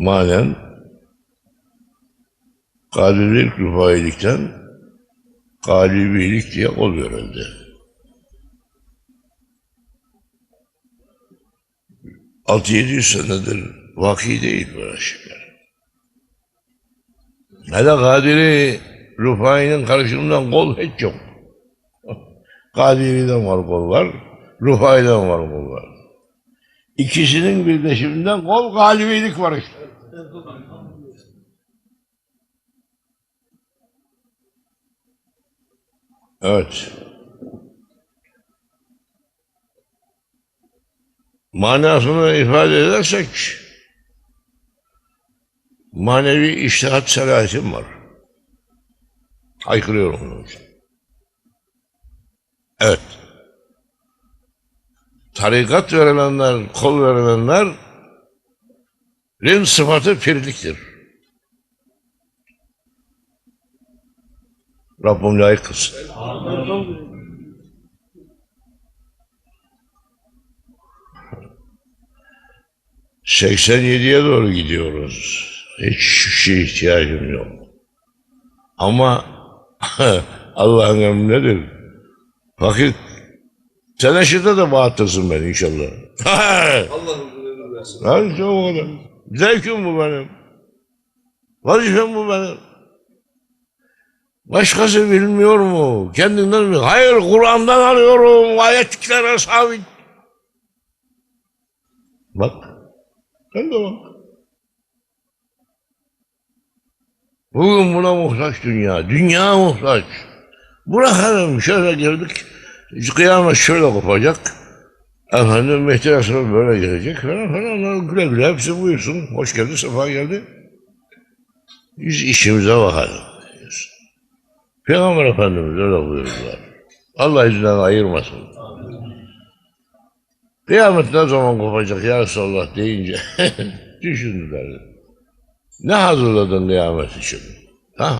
manen Kadirilik rufailikten galibilik diye kol verildi. Altı yedi yüz senedir vaki değil böyle şeyler. Hele Kadiri Rufai'nin karşılığından kol hiç yok. Kadiri'den var kol var, Rufai'den var kol var. İkisinin birleşiminden kol galibilik var işte. Evet. Manasını ifade edersek manevi iştihat selahiyetim var. Haykırıyorum onun için. Evet. Tarikat verilenler, kol verilenlerin sıfatı pirliktir. Rabbim layık kılsın. 87'ye doğru gidiyoruz. Hiç şey ihtiyacım yok. Ama Allah'ın emri nedir? Vakit teneşirde de bağırtırsın beni inşallah. Allah ömür versin. Hadi işte o kadar. Zevkim bu benim. Vazifem bu benim. Başkası bilmiyor mu? Kendinden mi? Hayır Kur'an'dan alıyorum. Ayetlere sabit. Bak. Sen de bak. Bugün buna muhtaç dünya. Dünya muhtaç. Bırakalım şöyle girdik. Kıyamet şöyle kopacak. Efendim Mehdi Aslan böyle gelecek falan falan. Onlar güle güle hepsi buyursun. Hoş geldi, sefa geldi. Biz işimize bakalım. diyoruz. Peygamber Efendimiz öyle buyurdular. Allah yüzünden ayırmasın. Kıyamet ne zaman kopacak ya Resulallah deyince düşündüler. Ne hazırladın kıyamet için?